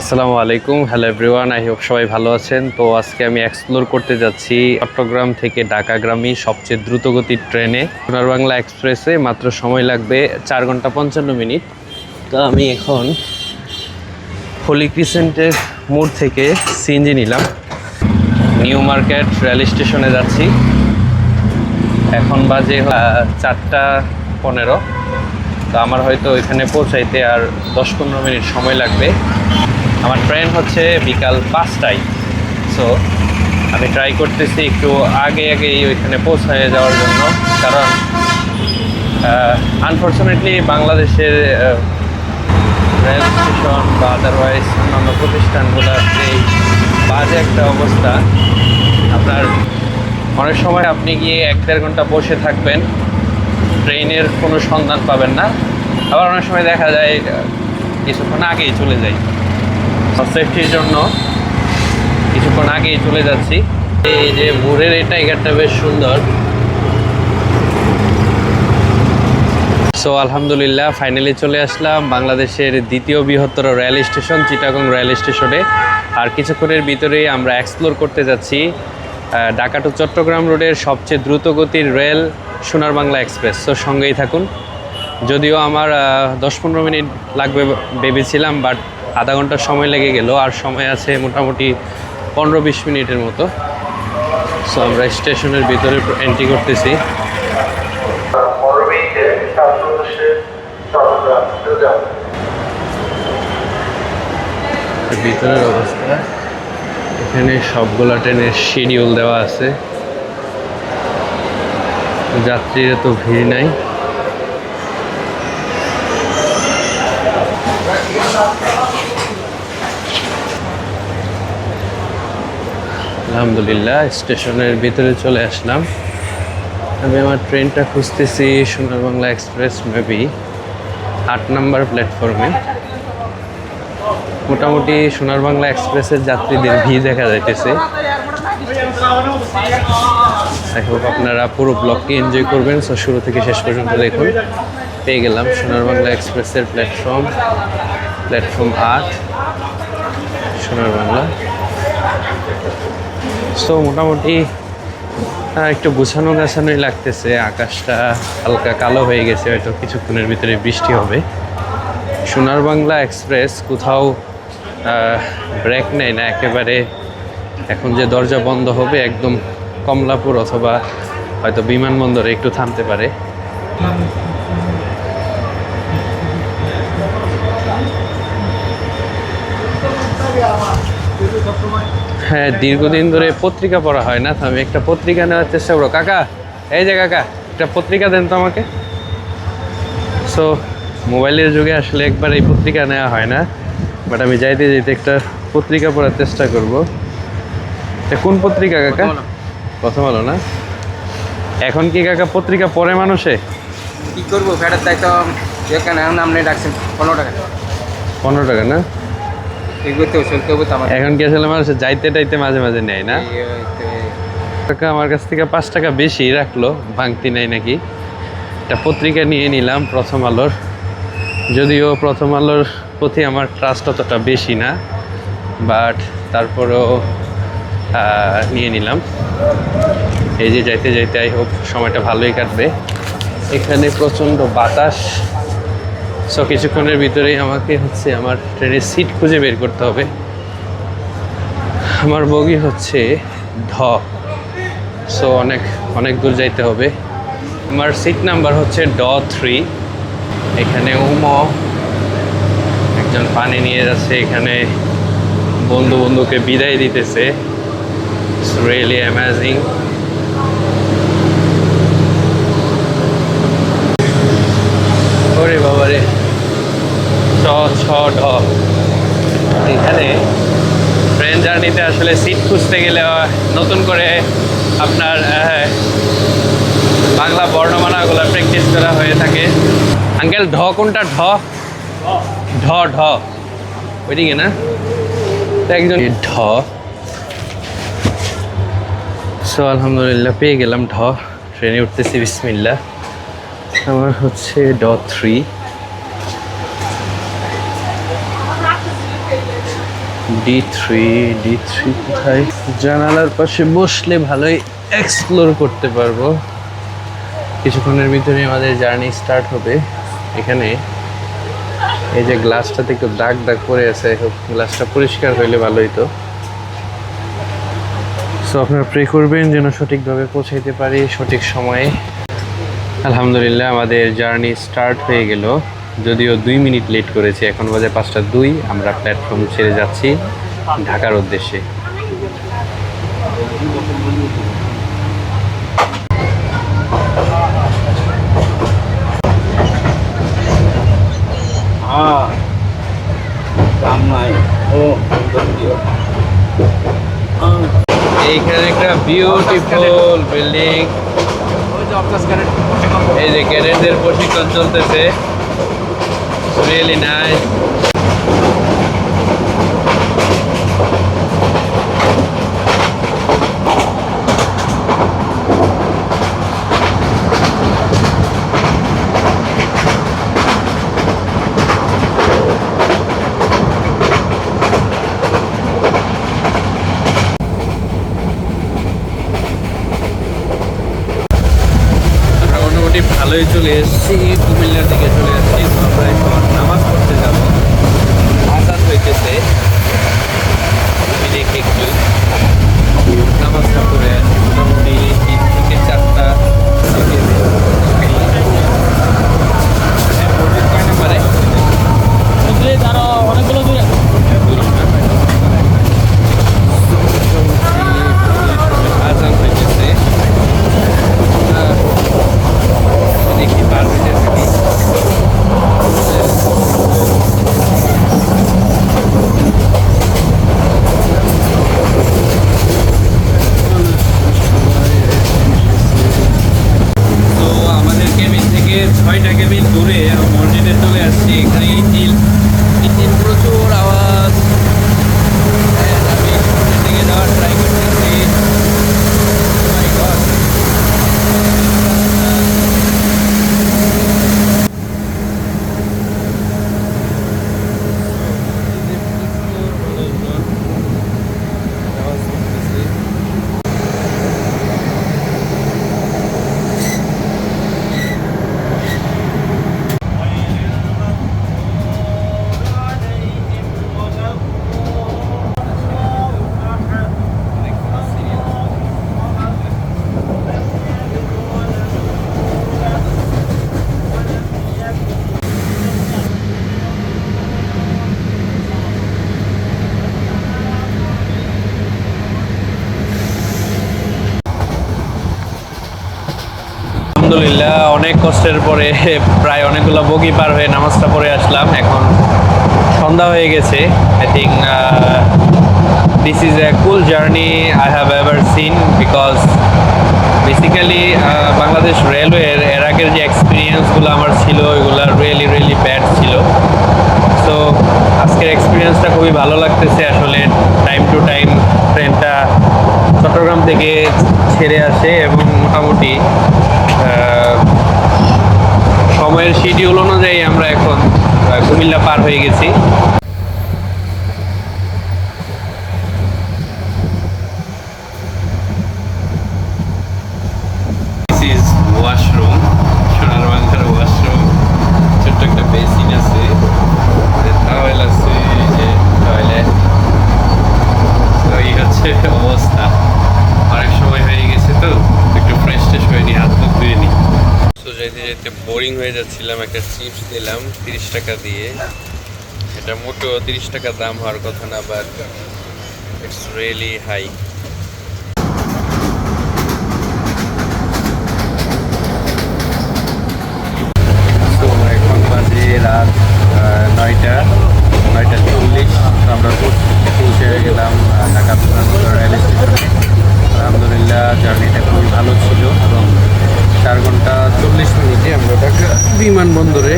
আসসালামু আলাইকুম। Hello everyone I hope সবাই ভালো আছেন। তো আজকে আমি এক্সপ্লোর করতে যাচ্ছি চট্টগ্রাম থেকে ঢাকাগ্রামী সবচেয়ে দ্রুতগতির ট্রেনে। সোনার বাংলা এক্সপ্রেসে মাত্র সময় লাগবে চার ঘণ্টা পঞ্চান্ন মিনিট। তো আমি এখন হোলি ক্রিসেন্টের মোড় থেকে সিএনজি নিলাম। নিউ মার্কেট রেল স্টেশনে যাচ্ছি। এখন বাজে চারটা পনেরো। তো আমার হয়তো এখানে পৌঁছাইতে আর দশ পনেরো মিনিট সময় লাগবে। আমার ট্রেন হচ্ছে বিকাল পাঁচটায়। সো আমি ট্রাই করতেছি একটু আগে আগেই ওইখানে পৌঁছায় যাওয়ার জন্য। কারণ আনফর্চুনেটলি বাংলাদেশের রেল স্টেশন বা আদারওয়াইজ অন্যান্য প্রতিষ্ঠানগুলোর যে বাজে একটা অবস্থা, আপনার অনেক সময় আপনি গিয়ে এক দেড় ঘণ্টা বসে থাকবেন, ট্রেনের কোনো সন্ধান পাবেন না। আবার অনেক সময় দেখা যায় কিছুক্ষণ আগেই চলে যাই। সেফটির জন্য। কিছুক্ষণ আগেই চলে যাচ্ছি। এই যে ভোরের এই টাইগারটা বেশ সুন্দর। সো আলহামদুলিল্লাহ ফাইনালি চলে আসলাম বাংলাদেশের দ্বিতীয় বৃহত্তর রেল স্টেশন চিটাগং রেল স্টেশনে আর কিছুক্ষণের ভিতরেই আমরা এক্সপ্লোর করতে যাচ্ছি ঢাকা টু চট্টগ্রাম রোডের সবচেয়ে দ্রুতগতির রেল সোনার বাংলা এক্সপ্রেস তো সঙ্গেই থাকুন। যদিও আমার দশ পনেরো মিনিট লাগবে ভেবেছিলাম বাট আধা ঘণ্টার সময় লেগে গেল, আর সময় আছে মোটামুটি পনেরো বিশ মিনিটের মতো। সো আমরা স্টেশনের ভিতরে এন্ট্রি করতেছি। ভিতরের অবস্থা, এখানে সবগুলা ট্রেনের শিডিউল দেওয়া আছে। যাত্রীরা তো ভিড় নাই। আলহামদুলিল্লাহ, স্টেশনের ভিতরে চলে আসলাম। আমি আমার ট্রেনটা খুঁজতেছি সোনার বাংলা এক্সপ্রেস মেবি আট নাম্বার প্ল্যাটফর্মে। মোটামুটি সোনার বাংলা এক্সপ্রেসের যাত্রীদের ভিড় দেখা যাইতেছে। আপনারা পুরো ব্লগটি এনজয় করবেন। সো শুরু থেকে শেষ পর্যন্ত দেখুন। পেয়ে গেলাম সোনার বাংলা এক্সপ্রেসের প্ল্যাটফর্ম প্ল্যাটফর্ম আট সোনার বাংলা সো মোটামুটি একটু গুছানো গাছানোই লাগতেছে। আকাশটা হালকা কালো হয়ে গেছে, হয়তো কিছুক্ষণের ভিতরে বৃষ্টি হবে। সোনার বাংলা এক্সপ্রেস কোথাও ব্রেক নেয় না, একেবারে এখন যে দরজা বন্ধ হবে, একদম কমলাপুর অথবা হয়তো বিমানবন্দরে একটু থামতে পারে। হ্যাঁ দীর্ঘদিন ধরে পত্রিকা পড়া হয় না আমি একটা পত্রিকা নেওয়ার চেষ্টা করব। কাকা এই যে কাকা একটা পত্রিকা দেন তো আমাকে। সো মোবাইলের যুগে আসলে একবার এই পত্রিকা নেওয়া হয় না বাট আমি যাইতে যাইতে একটা পত্রিকা পড়ার চেষ্টা করব। তা কোন পত্রিকা কাকা? প্রথম আলো। না? এখন কি কাকা পত্রিকা পড়ে মানুষে? কি করব ফেরত তাই তো যেখানে এখন আপনি ডাকছেন পনেরো টাকা। পনেরো টাকা না? এগুলোতে চলতে হবে আমার এখন কি আসলে মানুষ যাইতে টাইতে মাঝে মাঝে নেয় না? টাকা আমার কাছ থেকে পাঁচ টাকা বেশি রাখল ভাঙতি নাই নাকি? একটা পত্রিকা নিয়ে নিলাম প্রথম আলোর। যদিও প্রথম আলোর প্রতি আমার ট্রাস্ট অতটা বেশি না বাট তারপরেও নিয়ে নিলাম। এই যে যাইতে যাইতে আই হোপ সময়টা ভালোই কাটবে। এখানে প্রচণ্ড বাতাস। সো কিছুক্ষণের ভিতরেই আমাকে হচ্ছে আমার ট্রেনের সিট খুঁজে বের করতে হবে। আমার বগি হচ্ছে ঢ। সো অনেক অনেক দূর যাইতে হবে। আমার সিট নাম্বার হচ্ছে ড থ্রি। এখানে উম। একজন পানি নিয়ে যাচ্ছে, এখানে বন্ধু বন্ধুকে বিদায় দিতেছে। রিয়েলি অ্যামাজিং ওরে বাবা ঢ। এখানে ট্রেন জার্নিতে আসলে সিট খুঁজতে গেলে নতুন করে আপনার বাংলা বর্ণমালাগুলো প্র্যাকটিস করা হয়ে থাকে। আঙ্কেল ঢ কোনটা? ঢ? ঢ ঢ। ওইদিকে না? একজন ঢ। সো আলহামদুলিল্লাহ, পেয়ে গেলাম ঢ। ট্রেনে উঠতেছি বিসমিল্লা আমার হচ্ছে D three D three D three কোথায়? জানালার পাশে বসলে ভালোই এক্সপ্লোর করতে পারব। কিছুক্ষণের ভিতরে আমাদের জার্নি স্টার্ট হবে। এখানে এই যে গ্লাসটাতে একটু দাগ দাগ পড়ে আছে গ্লাসটা পরিষ্কার হইলে ভালোই তো। সো আপনারা প্রে করবেন যেন সঠিকভাবে পৌঁছাইতে পারি সঠিক সময়ে। আলহামদুলিল্লাহ, আমাদের জার্নি স্টার্ট হয়ে গেল। যদিও দুই মিনিট লেট করেছি, এখন বাজে পাঁচটা দুই, আমরা প্ল্যাটফর্ম ছেড়ে যাচ্ছি ঢাকার উদ্দেশ্যে। এইখানে একটা বিউটিফুল বিল্ডিং এই যে ক্যাডেটদের প্রশিক্ষণ চলতেছে। আমরা মোটামুটি ভালোই চলে এসেছি কুমিল্লার দিকে চলে এসেছি আমরা হইতেছে আমি দেখি একটু নামাজটা করে মোটামুটি তিন থেকে চারটা কয় নাম্বারে অনেকগুলো দূরে আজান হইতেছে আহ, দেখি পার হইতে থাকি তো আমাদের কেবিন থেকে ছয়টা কেবিন দূরে আমরা মসজিদে চলে আসছি এখানে ইঞ্জিল ইঞ্জিল প্রচুর আওয়াজ And আমি সামনের দিকে যাওয়ার ট্রাই করতেছি Oh my God. আওয়াজ করতেছি আলহামদুলিল্লাহ, অনেক কষ্টের পরে প্রায় অনেকগুলো বগি পার হয়ে নামাজটা পড়ে আসলাম। এখন সন্ধ্যা হয়ে গেছে। I think this is a cool journey I have ever seen because basically Bangladesh রেলওয়ের এর আগের যে এক্সপিরিয়েন্সগুলো আমার ছিল, ওইগুলো রিয়েলি রিয়েলি ব্যাড ছিল। সো আজকের এক্সপিরিয়েন্সটা খুবই ভালো লাগতেছে। আসলে টাইম টু টাইম ট্রেনটা চট্টগ্রাম থেকে ছেড়ে আসে এবং মোটামুটি সময়ের শিডিউল অনুযায়ী আমরা এখন কুমিল্লা পার হয়ে গেছি। Is সোনার ওয়াশরুম ছোট্ট একটা বেসিন আছে। আছে যে টয়লেট এই হচ্ছে অবস্থা। অনেক সময় হয়ে গেছে তো একটু ফ্রেশ ট্রেশ হয়ে নিই হাত মুখ ধুয়ে নিই। তো যেতে যেতে বোরিং হয়ে যাচ্ছিলাম একটা চিপস দিলাম তিরিশ টাকা দিয়ে। এটা মোটেও তিরিশ টাকা দাম হওয়ার কথা না বাট ইটস রিয়েলি হাই তো এখন বাজে রাত নয়টা চল্লিশ তো আমরা পৌঁছ- পৌঁছে গেলাম আহ, ঢাকা বিমানবন্দর রেল স্টেশনে আলহামদুলিল্লাহ জার্নিটা খুবই ভালো ছিল এবং চার ঘণ্টা চল্লিশ মিনিটে আমরা ঢাকা বিমানবন্দরে